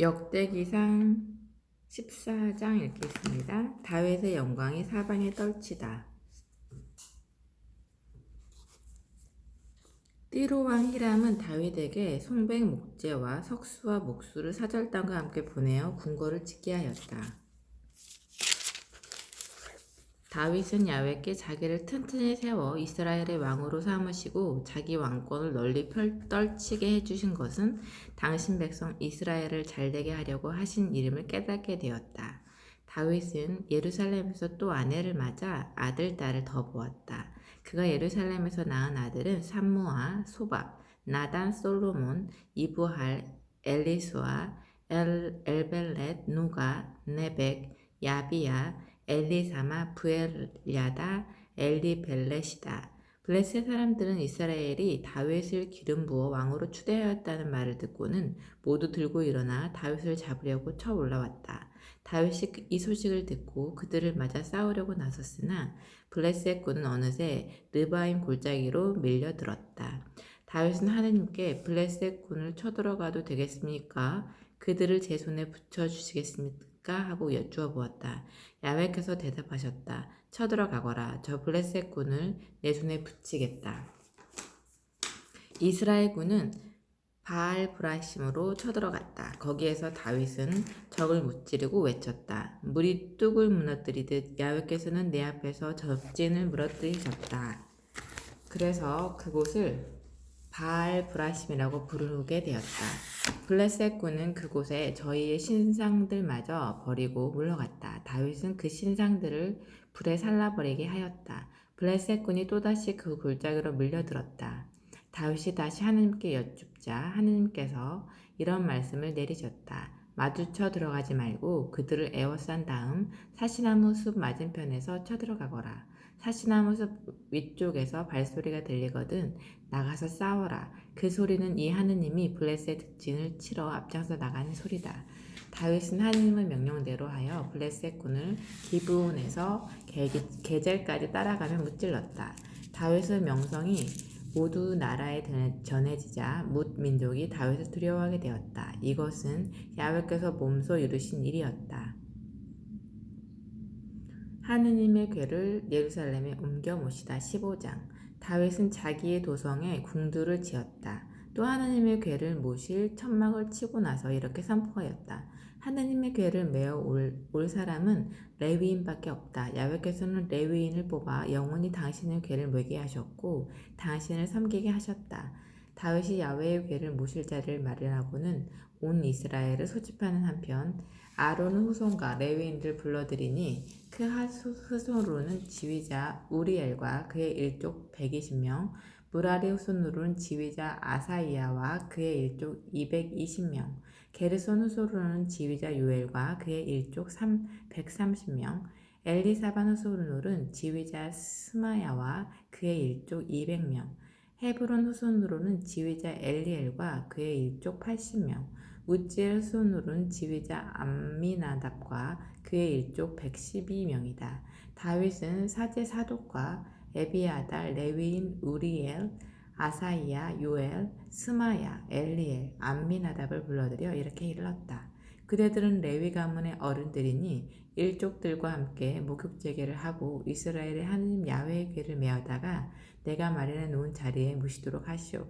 역대기상 14장 읽겠습니다. 다윗의 영광이 사방에 떨치다. 띠로 왕 히람은 다윗에게 송백 목재와 석수와 목수를 사절단과 함께 보내어 궁궐을 짓게 하였다. 다윗은 야훼께 자기를 튼튼히 세워 이스라엘의 왕으로 삼으시고 자기 왕권을 널리 펼, 떨치게 해주신 것은 당신 백성 이스라엘을 잘되게 하려고 하신 이름을 깨닫게 되었다. 다윗은 예루살렘에서 또 아내를 맞아 아들, 딸을 더 보았다. 그가 예루살렘에서 낳은 아들은 삼무아, 소밥, 나단, 솔로몬, 이브할, 엘리수아, 엘, 엘벨렛, 누가, 네벡, 야비야, 엘리사마, 부엘야다, 엘리 벨렛이다. 블레셋 사람들은 이스라엘이 다윗을 기름 부어 왕으로 추대하였다는 말을 듣고는 모두 들고 일어나 다윗을 잡으려고 쳐 올라왔다. 다윗이 그- 이 소식을 듣고 그들을 맞아 싸우려고 나섰으나 블레셋 군은 어느새 르바임 골짜기로 밀려들었다. 다윗은 하느님께 블레셋 군을 쳐들어가도 되겠습니까? 그들을 제 손에 붙여 주시겠습니까? 하고 여쭈어 보았다. 야훼께서 대답하셨다. 쳐들어가거라. 저 블레셋 군을 내 손에 붙이겠다. 이스라엘 군은 바알 브라심으로 쳐들어갔다. 거기에서 다윗은 적을 무찌르고 외쳤다. 물이 뚝을 무너뜨리듯 야훼께서는 내 앞에서 접진을 무너뜨리셨다. 그래서 그곳을 바알 브라심이라고 부르게 되었다. 블레셋 군은 그곳에 저희의 신상들마저 버리고 물러갔다. 다윗은 그 신상들을 불에 살라버리게 하였다. 블레셋 군이 또다시 그 골짜기로 밀려들었다. 다윗이 다시 하나님께 여쭙자 하나님께서 이런 말씀을 내리셨다. 마주쳐 들어가지 말고 그들을 에워싼 다음 사시나무 숲 맞은편에서 쳐들어가거라. 사시나무 숲 위쪽에서 발소리가 들리거든 나가서 싸워라. 그 소리는 이 하느님이 블레셋 득진을 치러 앞장서 나가는 소리다. 다윗은 하느님의 명령대로 하여 블레셋 군을 기브온에서 게- 게젤까지 따라가며 무찔렀다. 다윗의 명성이 모두 나라에 전해- 전해지자 뭇 민족이 다윗을 두려워하게 되었다. 이것은 야훼께서 몸소 이루신 일이었다. 하느님의 궤를 예루살렘에 옮겨 모시다 15장 다윗은 자기의 도성에 궁두를 지었다. 또 하느님의 궤를 모실 천막을 치고 나서 이렇게 선포하였다. 하느님의 궤를 메어 올, 올 사람은 레위인밖에 없다. 야훼께서는 레위인을 뽑아 영원히 당신의 궤를 메게 하셨고 당신을 섬기게 하셨다. 다윗이 야훼의 궤를 모실 자리를 마련하고는 온 이스라엘을 소집하는 한편 아론의 후손과 레위인들 불러들이니 그 후손으로는 지휘자 우리엘과 그의 일족 120명, 무라리 후손으로는 지휘자 아사이아와 그의 일족 220명, 게르손 후손으로는 지휘자 요엘과 그의 일족 3, 130명, 엘리사반 후손으로는 지휘자 스마야와 그의 일족 200명, 헤브론 후손으로는 지휘자 엘리엘과 그의 일족 80명, 우지엘 후손으로는 지휘자 암미나답과 그의 일족 112명이다. 다윗은 사제 사독과 에비아달, 레위인 우리엘, 아사이야, 요엘, 스마야, 엘리엘, 암미나답을 불러들여 이렇게 일렀다. 그대들은 레위 가문의 어른들이니 일족들과 함께 목욕 제계를 하고 이스라엘의 하느님 야훼의 궤를 메어다가 내가 마련해 놓은 자리에 모시도록 하시오.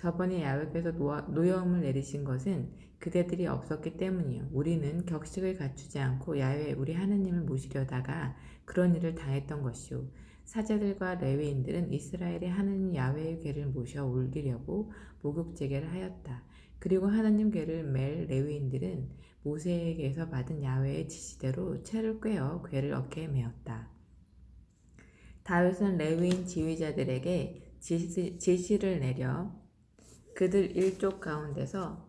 저번에 야훼께서 노아- 노여움을 내리신 것은 그대들이 없었기 때문이요. 우리는 격식을 갖추지 않고 야훼 우리 하느님을 모시려다가 그런 일을 당했던 것이오. 사제들과 레위인들은 이스라엘의 하느님 야훼의 궤를 모셔 올리려고 목욕 제계를 하였다. 그리고 하느님 궤를 맬 레위인들은 모세에게서 받은 야훼의 지시대로 채를 꿰어 궤를 어깨에 메었다. 다윗은 레위인 지휘자들에게 지시, 지시를 내려 그들 일족 가운데서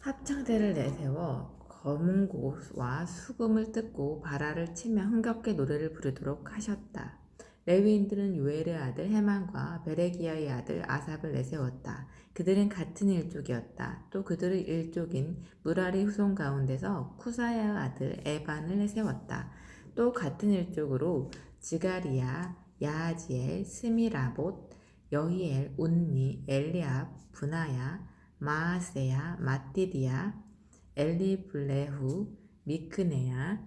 합창대를 내세워 검은 고와 수금을 뜯고 바라를 치며 흥겹게 노래를 부르도록 하셨다. 레위인들은 요엘의 아들 헤만과 베레기야의 아들 아삽을 내세웠다. 그들은 같은 일족이었다. 또 그들의 일족인 무라리 후손 가운데서 쿠사의 아들 에반을 내세웠다. 또 같은 일족으로 지가리야, 야하지엘, 스미라봇, 여히엘, 운니, 엘리압, 분하야, 마아세야, 마띠디아, 엘리블레후, 미크네야,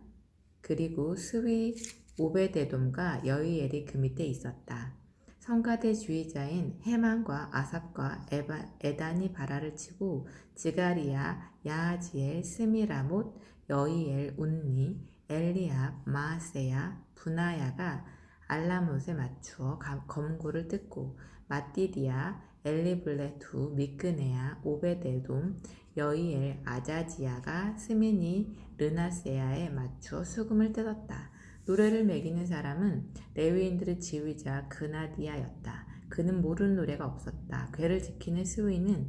그리고 스위 오베데돔과 여이엘이 그 밑에 있었다. 성가대 주의자인 헤만과 아삽과 에바, 에단이 바라를 치고 지가리야, 야하지엘, 스미라못, 여이엘, 운니, 엘리압, 마아세야, 분하야가 알라못에 맞추어 가- 검구를 뜯고 마띠디아, 엘리블레투, 미크네야, 오베데돔, 여이엘, 아자지아가 스미니, 르나세야에 맞추어 수금을 뜯었다. 노래를 매기는 사람은 레위인들의 지휘자 그나디아였다. 그는 모르는 노래가 없었다. 괴를 지키는 스위는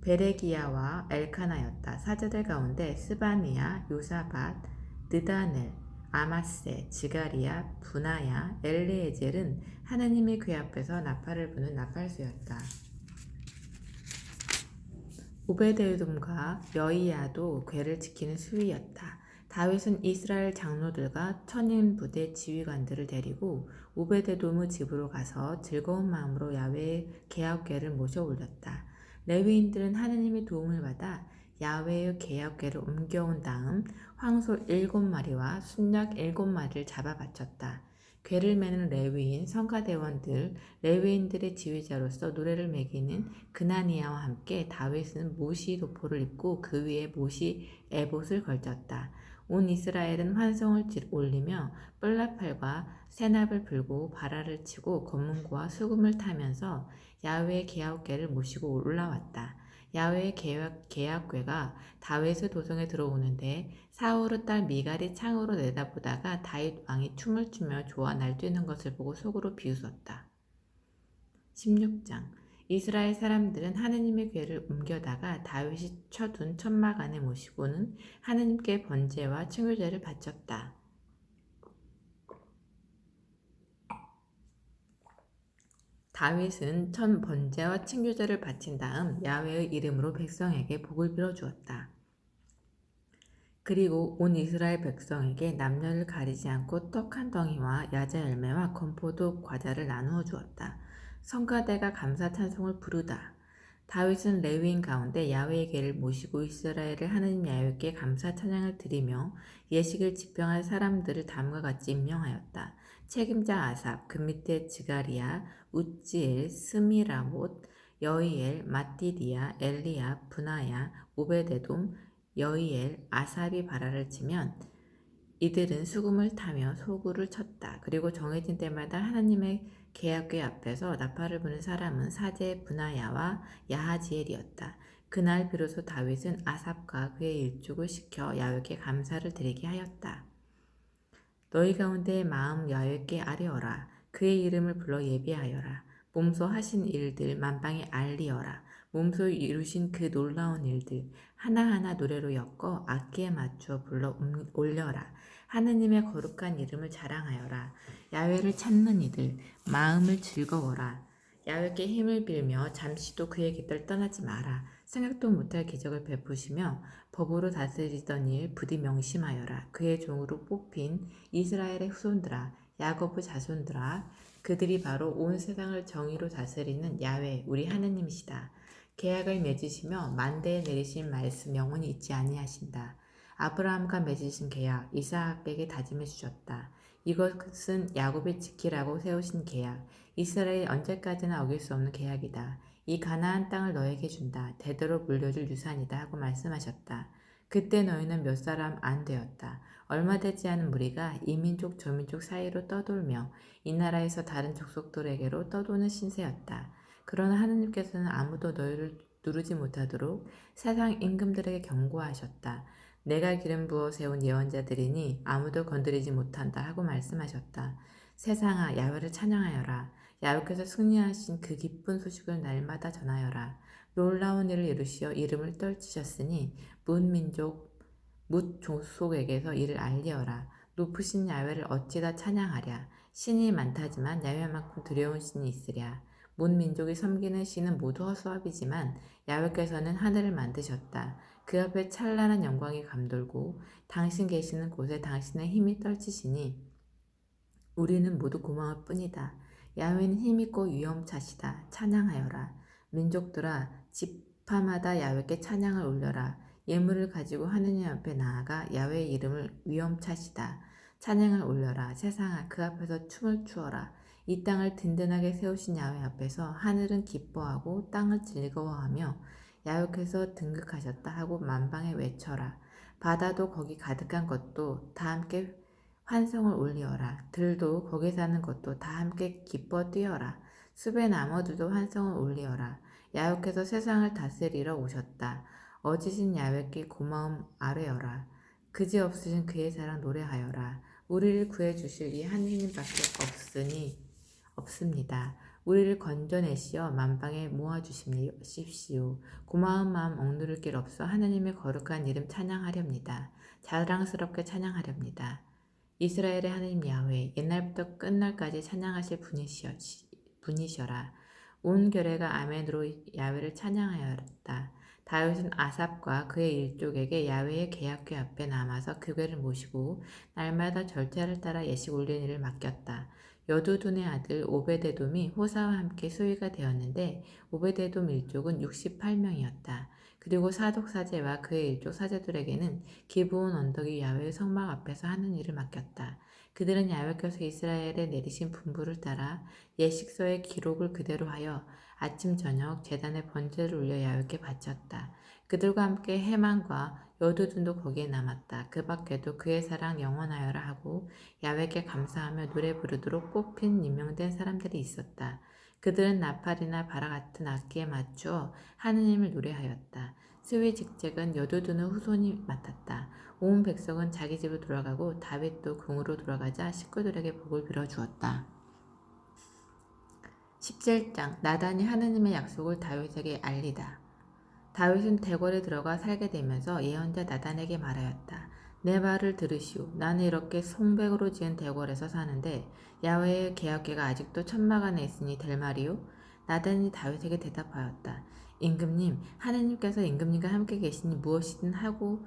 베레기야와 엘카나였다. 사자들 가운데 스바니아, 요사밭, 느다넬, 아마세, 지가리야, 분하야, 엘레에젤은 하나님의 궤 앞에서 나팔을 부는 나팔수였다. 오베데돔과 여이야도 궤를 지키는 수위였다. 다윗은 이스라엘 장로들과 천인 부대 지휘관들을 데리고 오베데돔의 집으로 가서 즐거운 마음으로 야외의 계약궤를 모셔 올렸다. 레위인들은 하느님의 도움을 받아 야외의 계약궤를 옮겨온 다음 황소 일곱 마리와 순양 일곱 마리를 잡아 바쳤다. 궤를 매는 레위인 성가대원들, 레위인들의 지휘자로서 노래를 매기는 그나니아와 함께 다윗은 모시 도포를 입고 그 위에 모시 에봇을 걸쳤다. 온 이스라엘은 환성을 올리며 뿔나팔과 세납을 불고 바라를 치고 검문고와 수금을 타면서 야외의 계약궤를 모시고 올라왔다. 야외의 계약, 계약궤가 다윗의 도성에 들어오는데 사울의 딸 미갈이 창으로 내다보다가 다윗 왕이 춤을 추며 좋아 날뛰는 것을 보고 속으로 비웃었다. 16장 이스라엘 사람들은 하느님의 궤를 옮겨다가 다윗이 쳐둔 천막 안에 모시고는 하느님께 번제와 층유제를 바쳤다. 다윗은 천 번제와 층유제를 바친 다음 야훼의 이름으로 백성에게 복을 빌어 주었다. 그리고 온 이스라엘 백성에게 남녀를 가리지 않고 떡 한 덩이와 야자 열매와 건포도 과자를 나누어 주었다. 성가대가 감사 찬송을 부르다. 다윗은 레위인 가운데 야훼의 궤를 모시고 이스라엘을 하느님 야훼께 감사 찬양을 드리며 예식을 집행할 사람들을 다음과 같이 임명하였다. 책임자 아삽, 그 밑에 지가리야, 우찌엘, 스미라못, 여이엘, 마띠디아, 엘리압, 분하야, 오베데돔, 여이엘, 아삽이 바라를 치면 이들은 수금을 타며 소구를 쳤다. 그리고 정해진 때마다 하나님의 계약궤 앞에서 나팔을 부는 사람은 사제 분하야와 야하지엘이었다. 그날 비로소 다윗은 아삽과 그의 일족을 시켜 야훼께 감사를 드리게 하였다. 너희 가운데 마음 야훼께 아뢰어라. 그의 이름을 불러 예배하여라. 몸소 하신 일들 만방에 알리어라. 몸소 이루신 그 놀라운 일들 하나하나 노래로 엮어 악기에 맞추어 불러 음, 올려라. 하느님의 거룩한 이름을 자랑하여라. 야훼를 찾는 이들 마음을 즐거워라. 야훼께 힘을 빌며 잠시도 깃을 떠나지 마라. 생각도 못할 기적을 베푸시며 법으로 다스리던 일 부디 명심하여라. 그의 종으로 뽑힌 이스라엘의 후손들아 야곱의 자손들아 그들이 바로 온 세상을 정의로 다스리는 야훼 우리 하느님이시다. 계약을 맺으시며 만대에 내리신 말씀 영원히 잊지 아니하신다. 아브라함과 맺으신 계약 이삭에게 다짐해 주셨다. 이것은 야곱이 지키라고 세우신 계약. 이스라엘이 언제까지나 어길 수 없는 계약이다. 이 가나안 땅을 너에게 준다. 대대로 물려줄 유산이다 하고 말씀하셨다. 그때 너희는 몇 사람 안 되었다. 얼마 되지 않은 무리가 이민족 저민족 사이로 떠돌며 이 나라에서 다른 족속들에게로 떠도는 신세였다. 그러나 하느님께서는 아무도 너희를 누르지 못하도록 세상 임금들에게 경고하셨다. 내가 기름 부어 세운 예언자들이니 아무도 건드리지 못한다 하고 말씀하셨다. 세상아 야훼를 찬양하여라. 야훼께서 승리하신 그 기쁜 소식을 날마다 전하여라. 놀라운 일을 이루시어 이름을 떨치셨으니 문민족 뭇 족속에게서 이를 알리어라. 높으신 야훼를 어찌다 찬양하랴. 신이 많다지만 야훼만큼 두려운 신이 있으랴. 문 민족이 섬기는 신은 모두 허수아비지만 야훼께서는 하늘을 만드셨다. 그 앞에 찬란한 영광이 감돌고 당신 계시는 곳에 당신의 힘이 떨치시니 우리는 모두 고마울 뿐이다. 야훼는 힘있고 위엄차시다. 찬양하여라. 민족들아 집 밤마다 야외께 찬양을 올려라. 예물을 가지고 하느님 앞에 나아가 야외의 이름을 위엄차시다. 찬양을 올려라. 세상아 그 앞에서 춤을 추어라. 이 땅을 든든하게 세우신 야외 앞에서 하늘은 기뻐하고 땅을 즐거워하며 야외께서 등극하셨다 하고 만방에 외쳐라. 바다도 거기 가득한 것도 다 함께 환성을 올리어라. 들도 거기 사는 것도 다 함께 기뻐 뛰어라. 숲의 나무들도 환성을 올리어라. 야외께서 세상을 다스리러 오셨다. 어지신 야외께 고마움 아뢰어라. 그지 없으신 그의 사랑 노래하여라. 우리를 구해 주실 이 하느님밖에 없으니 없습니다. 우리를 건져내시어 만방에 모아주십시오. 고마운 마음 억누를 길 없어 하나님의 거룩한 이름 찬양하렵니다. 자랑스럽게 찬양하렵니다. 이스라엘의 하나님 야훼 옛날부터 끝날까지 찬양하실 분이시여, 분이셔라. 온 결례가 아멘으로 야훼를 찬양하였다. 다윗은 아삽과 그의 일족에게 야훼의 계약궤 앞에 남아서 교궤를 모시고 날마다 절차를 따라 예식 올리는 일을 맡겼다. 여두둔의 아들 오베데돔이 호사와 함께 소위가 되었는데 오베데돔 일족은 68명이었다. 그리고 사독 사제와 그의 일족 사제들에게는 기브온 언덕이 야훼의 성막 앞에서 하는 일을 맡겼다. 그들은 야훼께서 이스라엘에 내리신 분부를 따라 예식서의 기록을 그대로 하여 아침 저녁 재단에 번제를 올려 야훼께 바쳤다. 그들과 함께 해만과 여두둔도 거기에 남았다. 그 밖에도 그의 사랑 영원하여라 하고 야훼께 감사하며 노래 부르도록 뽑힌 임명된 사람들이 있었다. 그들은 나팔이나 바라 같은 악기에 맞추어 하느님을 노래하였다. 스위 직책은 여두둔의 후손이 맡았다. 온 백성은 자기 집으로 돌아가고 다윗도 궁으로 돌아가자 식구들에게 복을 빌어 주었다. 17장 나단이 하느님의 약속을 다윗에게 알리다. 다윗은 대궐에 들어가 살게 되면서 예언자 나단에게 말하였다. 내 말을 들으시오. 나는 이렇게 송백으로 지은 대궐에서 사는데 야훼의 계약궤가 아직도 천막 안에 있으니 될 말이오? 나단이 다윗에게 대답하였다. 임금님, 하느님께서 임금님과 함께 계시니 무엇이든 하고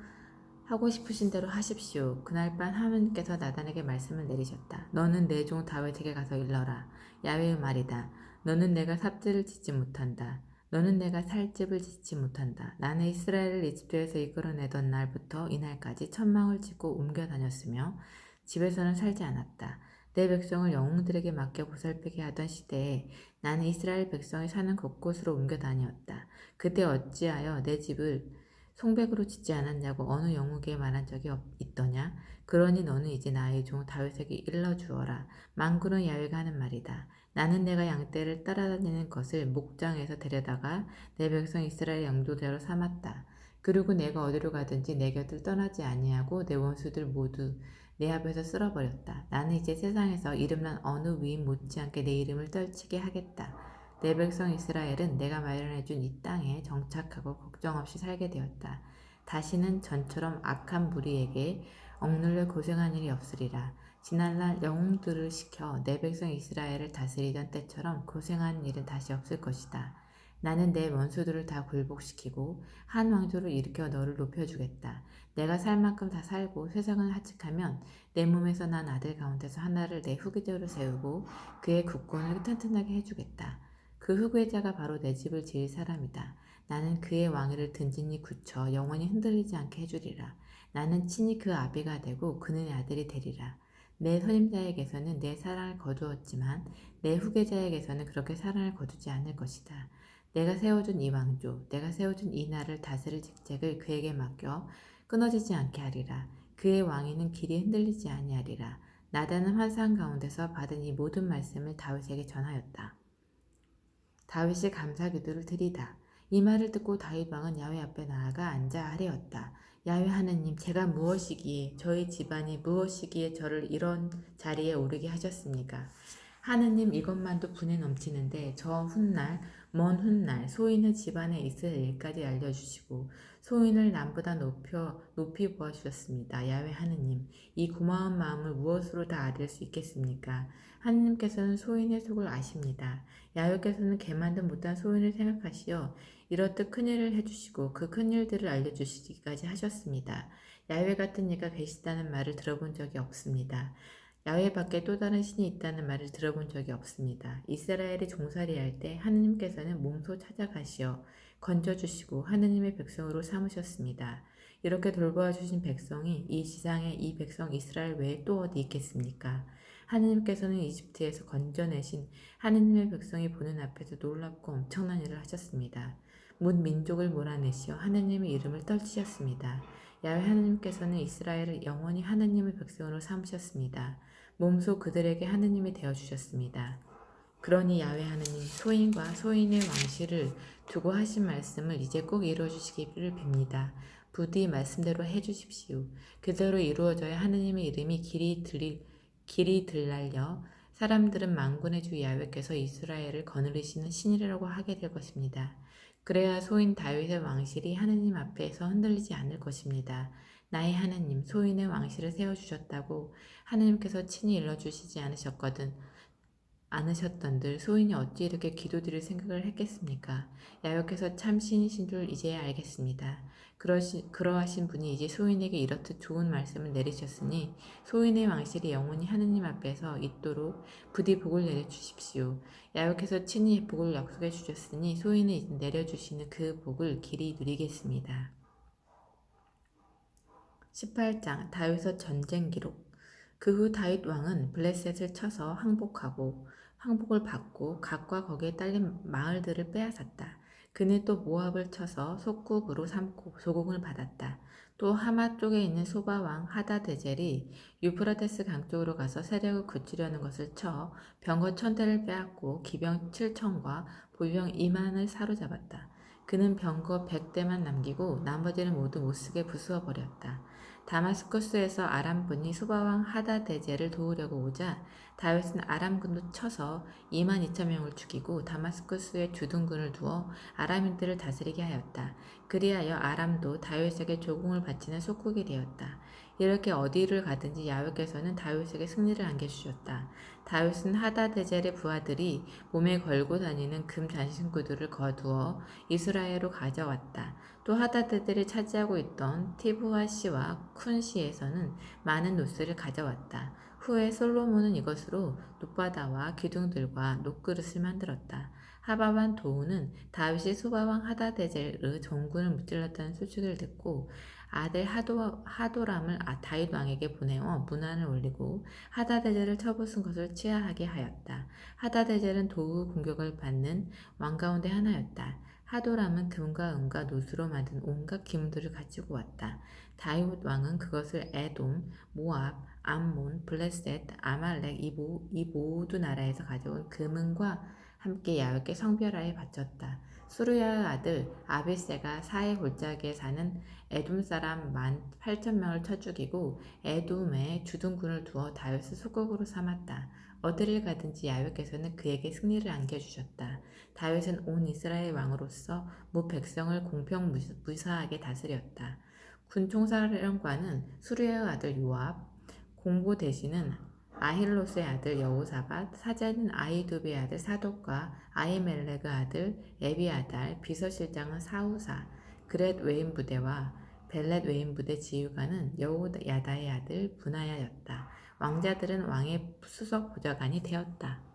하고 싶으신 대로 하십시오. 그날 밤 하느님께서 나단에게 말씀을 내리셨다. 너는 내 종 다윗에게 가서 일러라. 야훼의 말이다. 너는 내가 삽질을 짓지 못한다. 너는 내가 살 집을 짓지 못한다. 나는 이스라엘을 이집트에서 이끌어내던 날부터 이날까지 천망을 짓고 옮겨 다녔으며 집에서는 살지 않았다. 내 백성을 영웅들에게 맡겨 보살피게 하던 시대에 나는 이스라엘 백성이 사는 곳곳으로 옮겨 다녔다. 그때 어찌하여 내 집을 송백으로 짓지 않았냐고 어느 영웅에게 말한 적이 없, 있더냐? 그러니 너는 이제 나의 종 다윗에게 일러 주어라. 망군은 야훼가 하는 말이다. 나는 내가 양떼를 따라다니는 것을 목장에서 데려다가 내 백성 이스라엘 양도대로 삼았다. 그리고 내가 어디로 가든지 내 곁을 떠나지 아니하고 내 원수들 모두 내 앞에서 쓸어버렸다. 나는 이제 세상에서 이름난 어느 위인 못지않게 내 이름을 떨치게 하겠다. 내 백성 이스라엘은 내가 마련해준 이 땅에 정착하고 걱정 없이 살게 되었다. 다시는 전처럼 악한 무리에게 억눌려 고생한 일이 없으리라. 지난날 영웅들을 시켜 내 백성 이스라엘을 다스리던 때처럼 고생한 일은 다시 없을 것이다. 나는 내 원수들을 다 굴복시키고 한 왕조를 일으켜 너를 높여주겠다. 내가 살 만큼 다 살고 세상을 하직하면 내 몸에서 난 아들 가운데서 하나를 내 후계자로 세우고 그의 국권을 튼튼하게 해주겠다. 그 후계자가 바로 내 집을 지을 사람이다. 나는 그의 왕위를 든든히 굳혀 영원히 흔들리지 않게 해주리라. 나는 친히 그 아비가 되고 그는 아들이 되리라. 내 선임자에게서는 내 사랑을 거두었지만 내 후계자에게서는 그렇게 사랑을 거두지 않을 것이다. 내가 세워준 이 왕조, 내가 세워준 이 나라를 다스릴 직책을 그에게 맡겨 끊어지지 않게 하리라. 그의 왕위는 길이 흔들리지 아니하리라. 나다는 환상 가운데서 받은 이 모든 말씀을 다윗에게 전하였다. 다윗이 감사 기도를 드리다. 이 말을 듣고 다윗 왕은 야훼 앞에 나아가 앉아 아뢰었다. 야훼 하느님, 제가 무엇이기에 저희 집안이 무엇이기에 저를 이런 자리에 오르게 하셨습니까? 하느님 이것만도 분에 넘치는데 저 훗날 먼 훗날 소인을 집안에 있을 일까지 알려주시고 소인을 남보다 높여 높이 보아 주셨습니다. 야훼 하느님 이 고마운 마음을 무엇으로 다 아릴 수 있겠습니까? 하느님께서는 소인의 속을 아십니다. 야훼께서는 개만도 못한 소인을 생각하시어 이렇듯 큰 일을 해주시고 그 큰 일들을 알려주시기까지 하셨습니다. 야훼 같은 이가 계시다는 말을 들어본 적이 없습니다. 야훼 밖에 또 다른 신이 있다는 말을 들어본 적이 없습니다. 이스라엘이 종살이할 때 하느님께서는 몸소 찾아가시어 건져주시고 하느님의 백성으로 삼으셨습니다. 이렇게 돌보아 주신 백성이 이 지상에 이 백성 이스라엘 외에 또 어디 있겠습니까? 하느님께서는 이집트에서 건져내신 하느님의 백성이 보는 앞에서 놀랍고 엄청난 일을 하셨습니다. 문 민족을 몰아내시어 하느님의 이름을 떨치셨습니다. 야외 하느님께서는 이스라엘을 영원히 하느님의 백성으로 삼으셨습니다. 몸소 그들에게 하느님이 되어 주셨습니다. 그러니 야외 하느님 소인과 소인의 왕실을 두고 하신 말씀을 이제 꼭 이루어 주시기를 빕니다. 부디 말씀대로 해 주십시오. 그대로 이루어져야 하느님의 이름이 길이 들릴 길이 들날려 사람들은 만군의 주 야훼께서 이스라엘을 거느리시는 신이라고 하게 될 것입니다. 그래야 소인 다윗의 왕실이 하느님 앞에서 흔들리지 않을 것입니다. 나의 하느님 소인의 왕실을 세워 주셨다고 하느님께서 친히 일러 주시지 않으셨거든 않으셨던들 소인이 어찌 이렇게 기도드릴 생각을 했겠습니까? 야훼께서 참 신이신 줄 이제야 알겠습니다. 그러시, 그러하신 분이 이제 소인에게 이렇듯 좋은 말씀을 내리셨으니 소인의 왕실이 영원히 하느님 앞에서 있도록 부디 복을 내려주십시오. 야훼께서 친히 복을 약속해 주셨으니 소인이 내려주시는 그 복을 길이 누리겠습니다. 18장 다윗의 전쟁 기록 그 후 다윗 왕은 블레셋을 쳐서 항복하고 항복을 받고 각과 거기에 딸린 마을들을 빼앗았다. 그는 또 모압을 쳐서 속국으로 삼고 조공을 받았다. 또 하마 쪽에 있는 소바 왕 하다 데젤이 유프라테스 강 쪽으로 가서 세력을 굳히려는 것을 쳐 병거 천 대를 빼앗고 기병 7천과 보병 2만을 사로잡았다. 그는 병거 100대만 남기고 나머지는 모두 못쓰게 부수어 버렸다. 다마스커스에서 아람군이 소바왕 하다데제를 도우려고 오자 다윗은 아람군도 쳐서 2만 2천 명을 죽이고 다마스커스에 주둔군을 두어 아람인들을 다스리게 하였다. 그리하여 아람도 다윗에게 조공을 바치는 속국이 되었다. 이렇게 어디를 가든지 야훼께서는 다윗에게 승리를 안겨주셨다. 다윗은 하다데젤의 부하들이 몸에 걸고 다니는 금 잔신구들을 거두어 이스라엘로 가져왔다. 또 하다데들이 차지하고 있던 티브아시와 쿤시에서는 많은 노스를 가져왔다. 후에 솔로몬은 이것으로 놋바다와 기둥들과 녹그릇을 만들었다. 하바반 도우는 다윗이 소바왕 하다데젤의 정군을 무찔렀다는 소식을 듣고 아들 하도, 하도람을 아, 다윗 왕에게 보내어 문안을 올리고 하다데젤을 쳐부순 것을 취하하게 하였다. 하다데젤은 도우 공격을 받는 왕 가운데 하나였다. 하도람은 금과 은과 노수로 만든 온갖 기물들을 가지고 왔다. 다윗 왕은 그것을 에돔, 모압, 암몬, 블레셋, 아말렉 이, 모, 이 모두 나라에서 가져온 금은과 함께 야훼께 성별하에 바쳤다. 수르야의 아들 아비세가 사해 골짜기에 사는 에돔 사람 만 8천 명을 쳐 죽이고 에돔에 주둔군을 두어 다윗을 속국으로 삼았다. 어디를 가든지 야훼께서는 그에게 승리를 안겨주셨다. 다윗은 온 이스라엘 왕으로서 무 백성을 공평 무사하게 다스렸다. 군총사령관은 수르의 아들 요압, 공보 대신은 아힐로스의 아들 여호사밧, 사제는 아이두베의 아들 사독과 아이멜렉의 아들 에비아달, 비서실장은 사우사, 그렛 외인 부대와 벨렛 외인 부대 지휘관은 여호야다의 아들 분하야였다. 왕자들은 왕의 수석 보좌관이 되었다.